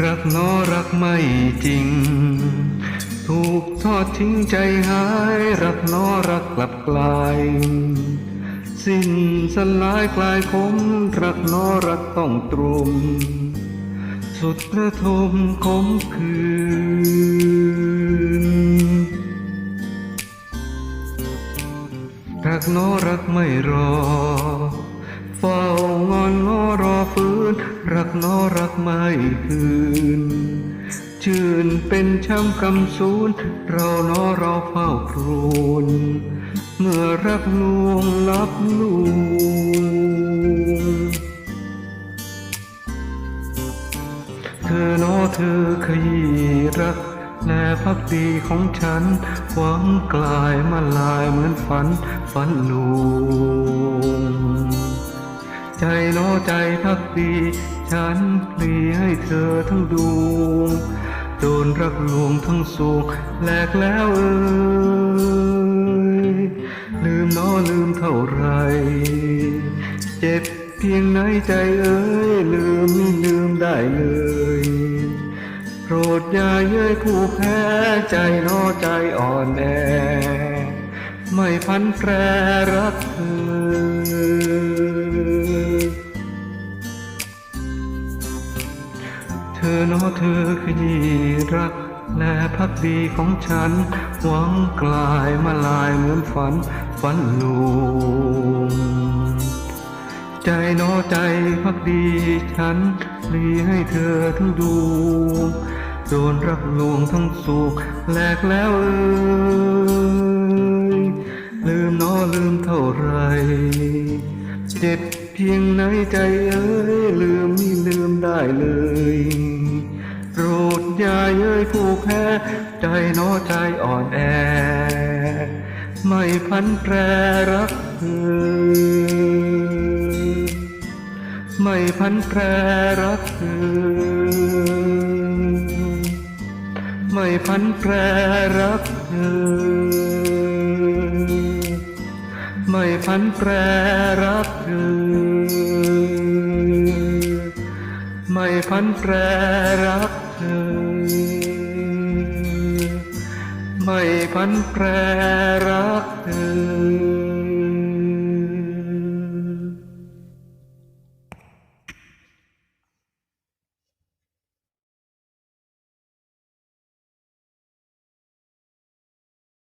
รักน้อรักไม่จริง ถูกทอดทิ้งใจหาย รักน้อรักกลับกลาย สิ้นสลายกลายคม รักน้อรักต้องตรุม สุดระทมคมคืน รักน้อรักไม่รอ รักนอรักไม่คืน ชื่นเป็นช้ำกำสูนเราน้อเราเฝ้าครวญเมื่อรักลวงลับลวงเธอโนอเธอขยี้รักและพักดีของฉัน หวังกลายมาลายเหมือนฝันฝันลวง ใจโนอใจพักดี ฉันพลีให้เธอทั้งดวงโดนรักลวงทั้งสูงแหลกแล้วเอ่ยลืมโนอลืมเท่าไรเจ็บเพียงไหนใจเอ้ยลืมไม่ลืมได้เลยโปรดอย่าเย้ยผู้แพ้ใจน้อใจอ่อนแอไม่พันแปรรักเธอ ธอเนเธอขยี้รัก และพักดีของฉัน หวังกลายมาลายเหมือนฝัน ฝันลวงใจเนอใจพักดีฉันพลีให้เธอทั้งดวงโดนรักลวงทั้งสุขแหลกแล้วเอ่ยลืมเนอลืมเท่าไรเจ็บเพียงไหนใจเอ้ยลืมไม่ลืมได้เลย โปรดอย่าเย้ยผู้แพ้ ใจเนอใจอ่อนแอ ไม่พันแปรรักเธอ ไม่พันแปรรักเธอไม่พันแปรรักเธอ ไม่พันแปรรักเธอ ไม่พันแปรรัก ธอไม่พันแปรรักเธอ